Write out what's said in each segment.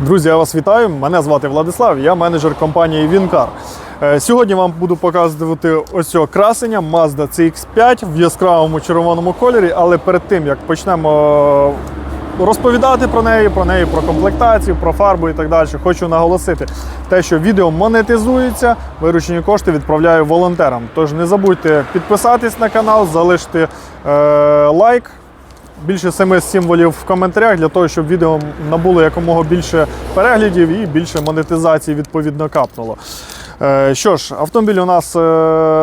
Друзі, я вас вітаю. Мене звати Владислав, я менеджер компанії Вінкар. Е, Сьогодні вам буду показувати ось цього красення Mazda CX5 в яскравому червоному кольорі, але перед тим як почнемо е, розповідати про неї, про неї, про комплектацію, про фарбу і так далі, хочу наголосити те, що відео монетизується, виручені кошти відправляю волонтерам. Тож не забудьте підписатись на канал, залишити е, лайк більше семи символів в коментарях для того, щоб відео набуло якомога більше переглядів і більше монетизації відповідно капнуло. Е, Що ж, автомобіль у нас е,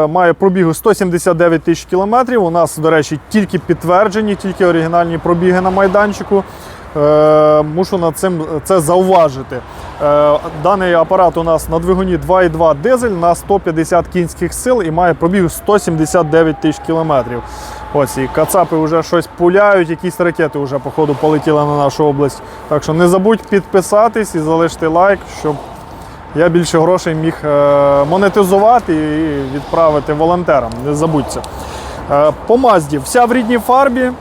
має пробігу 179 тисяч кілометрів. У нас, до речі, тільки підтверджені, тільки оригінальні пробіги на майданчику. Е, Мушу над цим це зауважити. Е, Даний апарат у нас на двигуні 2,2 дизель на 150 кінських сил і має пробіг 179 тисяч кілометрів. Ось і кацапи вже щось пуляють, якісь ракети вже, походу, полетіли на нашу область. Так що не забудь підписатись і залишити лайк, щоб я більше грошей міг е, монетизувати і відправити волонтерам. Не забудьте. Е, По Мазді вся в рідній фарбі.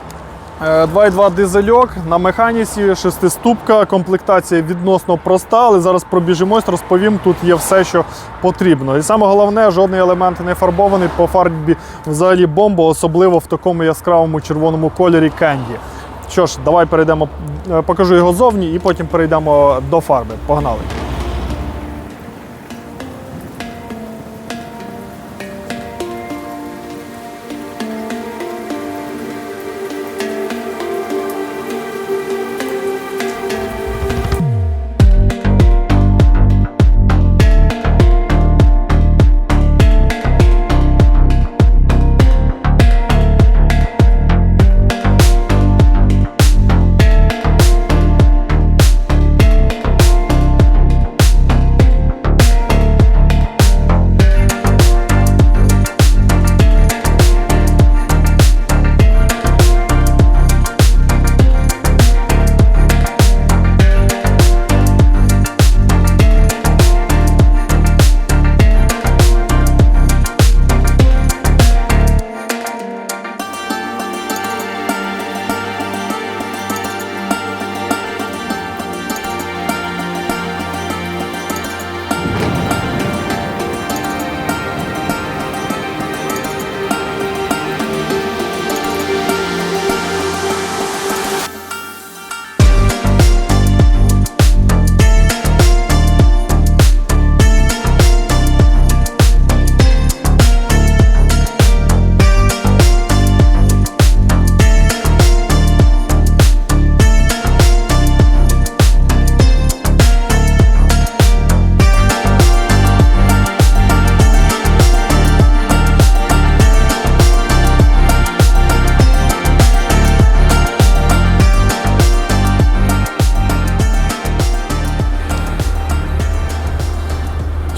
Е, 2,2 дизельок на механіці, шестиступка, комплектація відносно проста, але зараз пробіжимось, розповім, тут є все, що потрібно. І саме головне, жодний елемент не фарбований, по фарбі взагалі бомба, особливо в такому яскравому червоному кольорі кенді. Що ж, давай перейдемо, е, покажу його зовні і потім перейдемо до фарби. Погнали.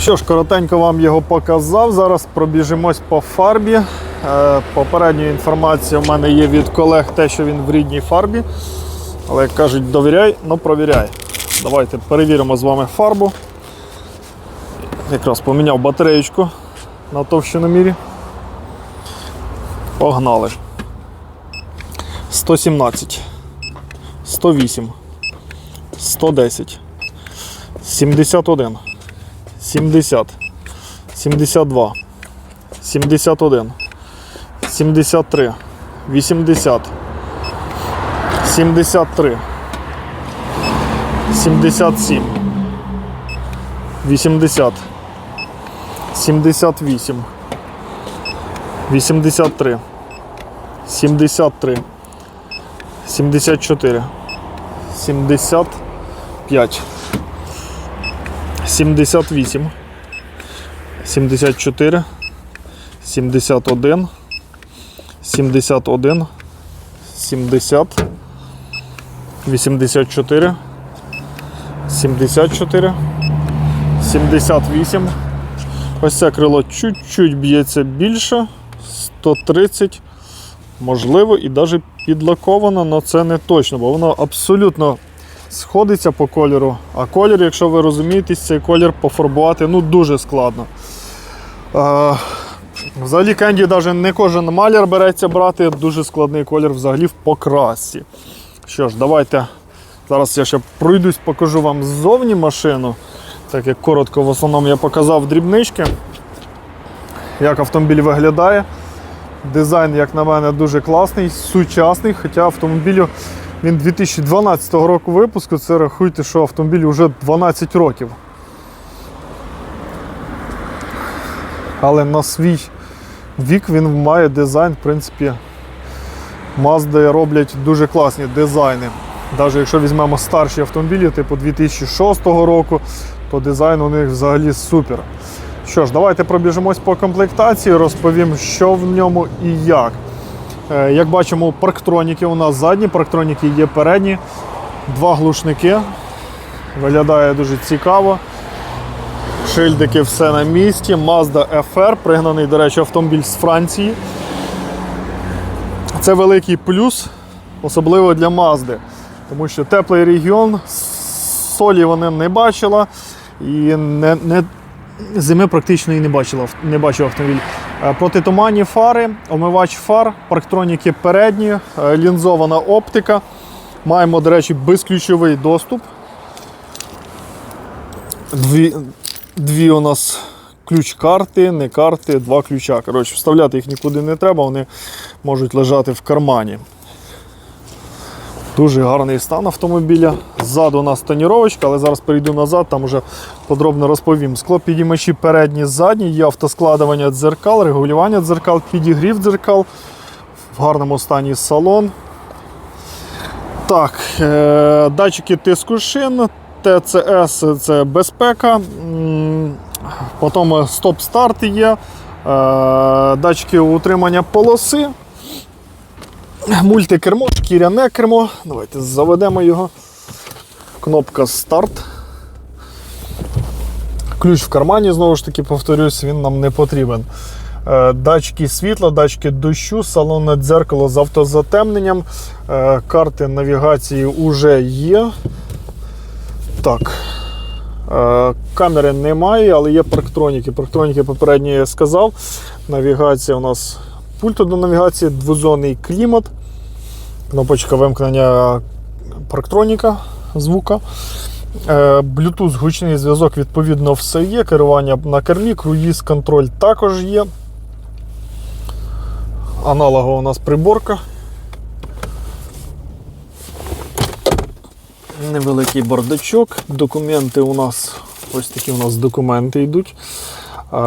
Що ж, коротенько вам його показав. Зараз пробіжимось по фарбі. Е, Попередня інформація в мене є від колег, те, що він в рідній фарбі. Але як кажуть, довіряй, ну провіряй. Давайте перевіримо з вами фарбу. Якраз поміняв батареєчку на товщиномірі. Погнали. 117, 108, 110, 71. 70, 72, 71, 73, 80, 73, 77, 80, 78, 83, 73, 74, 75. 78, 74, 71, 71, 70, 84, 74, 78. Ось це крило чуть-чуть б'ється більше, 130, можливо, і навіть підлаковано, але це не точно, бо воно абсолютно сходиться по кольору. А колір, якщо ви розумієтесь, цей колір пофарбувати ну, дуже складно. Е, взагалі кенді навіть не кожен маляр береться брати, дуже складний колір взагалі в покрасці. Що ж, давайте Зараз я ще пройдусь, покажу вам ззовні машину. Так як коротко, в основному я показав дрібнички, як автомобіль виглядає. Дизайн, як на мене, дуже класний, сучасний, хоча автомобілю він 2012 року випуску, це рахуйте, що автомобіль вже 12 років. Але на свій вік він має дизайн, в принципі, Mazda роблять дуже класні дизайни. Навіть якщо візьмемо старші автомобілі, типу 2006 року, то дизайн у них взагалі супер. Що ж, давайте пробіжимось по комплектації, розповім, що в ньому і як. Е, Як бачимо, парктроніки у нас задні, парктроніки є передні, два глушники. Виглядає дуже цікаво. Шильдики все на місці. Mazda FR, пригнаний, до речі, автомобіль з Франції. Це великий плюс, особливо для Mazda, тому що теплий регіон, солі вони не бачила і не, не, зими практично і не бачила, не бачив автомобіль. Е, Протитуманні фари, омивач фар, парктроніки передні, е, лінзована оптика. Маємо, до речі, безключовий доступ. Дві, дві у нас ключ-карти, не карти, два ключа. Коротше, вставляти їх нікуди не треба, вони можуть лежати в кармані. Дуже гарний стан автомобіля. Ззаду у нас тоніровочка, але зараз перейду назад, там вже подробно розповім. Склопідіймачі передні, задні, є автоскладування дзеркал, регулювання дзеркал, підігрів дзеркал. В гарному стані салон. Так, е- датчики тиску шин, ТЦС це безпека. Потім стоп-старт є, е- датчики утримання полоси. Мультикермо, шкіряне кермо. Давайте заведемо його. Кнопка старт. Ключ в кармані, знову ж таки, повторюсь, він нам не потрібен. Е, Датчики світла, датчики дощу, салонне дзеркало з автозатемненням. Е, Карти навігації вже є. Так. Е, Камери немає, але є парктроніки. Парктроніки попередньо я сказав. Навігація у нас пульту до навігації, двозонний клімат, кнопочка вимкнення парктроніка звука. Е, Bluetooth, гучний зв'язок, відповідно, все є. Керування на кермі, круїз контроль також є. Аналогова у нас приборка. Невеликий бардачок. Документи у нас ось такі у нас документи йдуть. Е,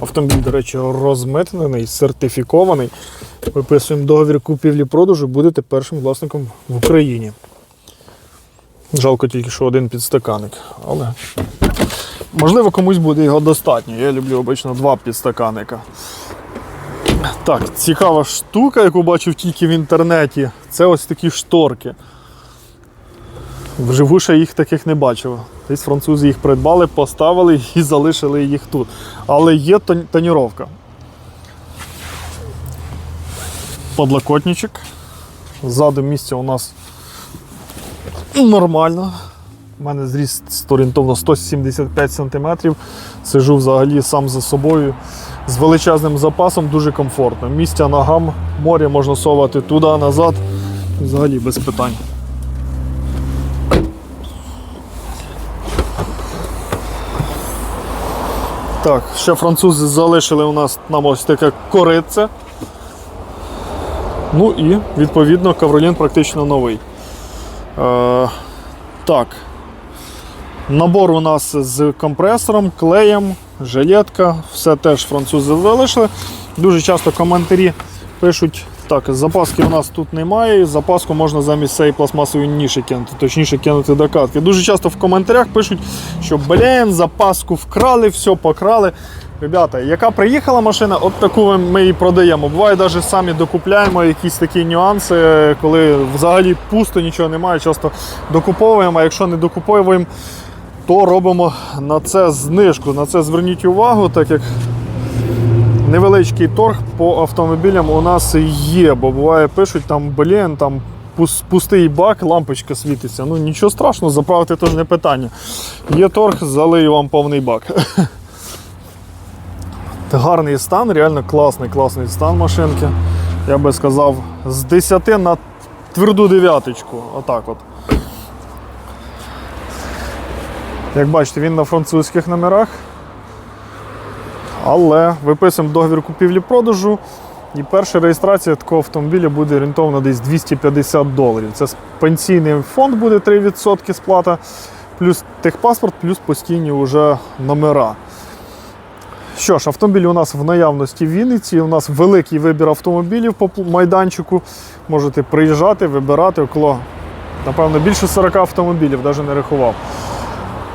Автомобіль, до речі, розмитнений, сертифікований. Виписуємо договір купівлі-продажу, будете першим власником в Україні. Жалко тільки, що один підстаканник, але можливо комусь буде його достатньо. Я люблю обично два підстаканника. Так, цікава штука, яку бачив тільки в інтернеті, це ось такі шторки. Вживу ще їх таких не бачив. Десь французи їх придбали, поставили і залишили їх тут. Але є тон- тоніровка. Подлокотничок. Ззаду місця у нас нормально. У мене зріст орієнтовно 175 см. Сижу взагалі сам за собою з величезним запасом, дуже комфортно. Місця ногам, море можна совати туди, назад. Взагалі без питань. Так, ще французи залишили у нас нам ось таке корице. Ну і, відповідно, кавролін практично новий. Е, так. Набор у нас з компресором, клеєм, жилетка, все теж французи залишили. Дуже часто коментарі пишуть, так, запаски у нас тут немає, запаску можна замість цієї пластмасової ніші кинути, точніше кинути до катки. Дуже часто в коментарях пишуть, що блін, запаску вкрали, все покрали. Ребята, яка приїхала машина, от таку ми і продаємо. Буває, навіть самі докупляємо якісь такі нюанси, коли взагалі пусто нічого немає, часто докуповуємо, а якщо не докуповуємо, то робимо на це знижку. На це зверніть увагу, так як невеличкий торг по автомобілям у нас є, бо буває пишуть там, блін, там пустий бак, лампочка світиться. Ну нічого страшного, заправити теж не питання. Є торг, залию вам повний бак. Гарний стан, реально класний, класний стан машинки. Я би сказав, з 10 на тверду дев'яточку. Отак от. Як бачите, він на французьких номерах. Але виписуємо договір купівлі-продажу. І перша реєстрація такого автомобіля буде орієнтовно десь 250 доларів. Це пенсійний фонд буде 3% сплата, плюс техпаспорт, плюс постійні вже номера. Що ж, автомобілі у нас в наявності в Вінниці. У нас великий вибір автомобілів по майданчику. Можете приїжджати, вибирати около, напевно, більше 40 автомобілів, навіть не рахував.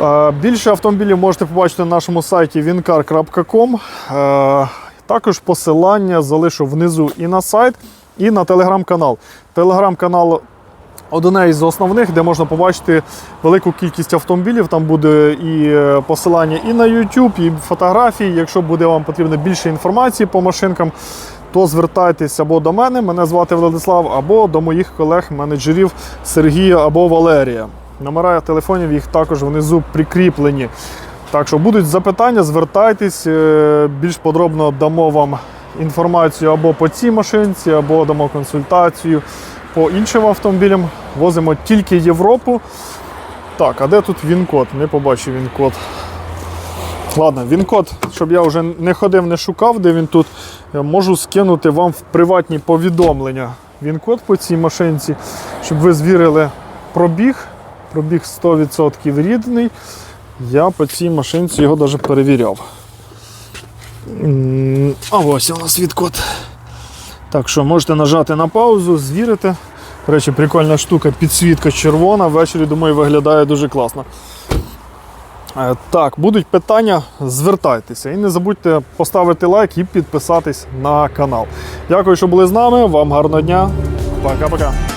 Е, Більше автомобілів можете побачити на нашому сайті wincar.com. Е, Також посилання залишу внизу і на сайт, і на телеграм-канал. Телеграм-канал одне із основних, де можна побачити велику кількість автомобілів. Там буде і е, посилання і на YouTube, і фотографії. Якщо буде вам потрібно більше інформації по машинкам, то звертайтесь або до мене, мене звати Владислав, або до моїх колег-менеджерів Сергія або Валерія. Номера телефонів їх також внизу прикріплені. Так що будуть запитання, звертайтесь, е, більш подробно дамо вам інформацію або по цій машинці, або дамо консультацію по іншим автомобілям. Возимо тільки Європу. Так, а де тут він-код? Не побачив він-код. Ладно, він-код, щоб я вже не ходив, не шукав, де він тут. Я можу скинути вам в приватні повідомлення. Він-код по цій машинці, щоб ви звірили пробіг. Пробіг 100% рідний. Я по цій машинці його навіть перевіряв. А ось у нас від-код. Так що можете нажати на паузу, звірити. До речі, прикольна штука, підсвітка червона. Ввечері, думаю, виглядає дуже класно. Е, Так, будуть питання, звертайтеся. І не забудьте поставити лайк і підписатись на канал. Дякую, що були з нами. Вам гарного дня. Пока-пока.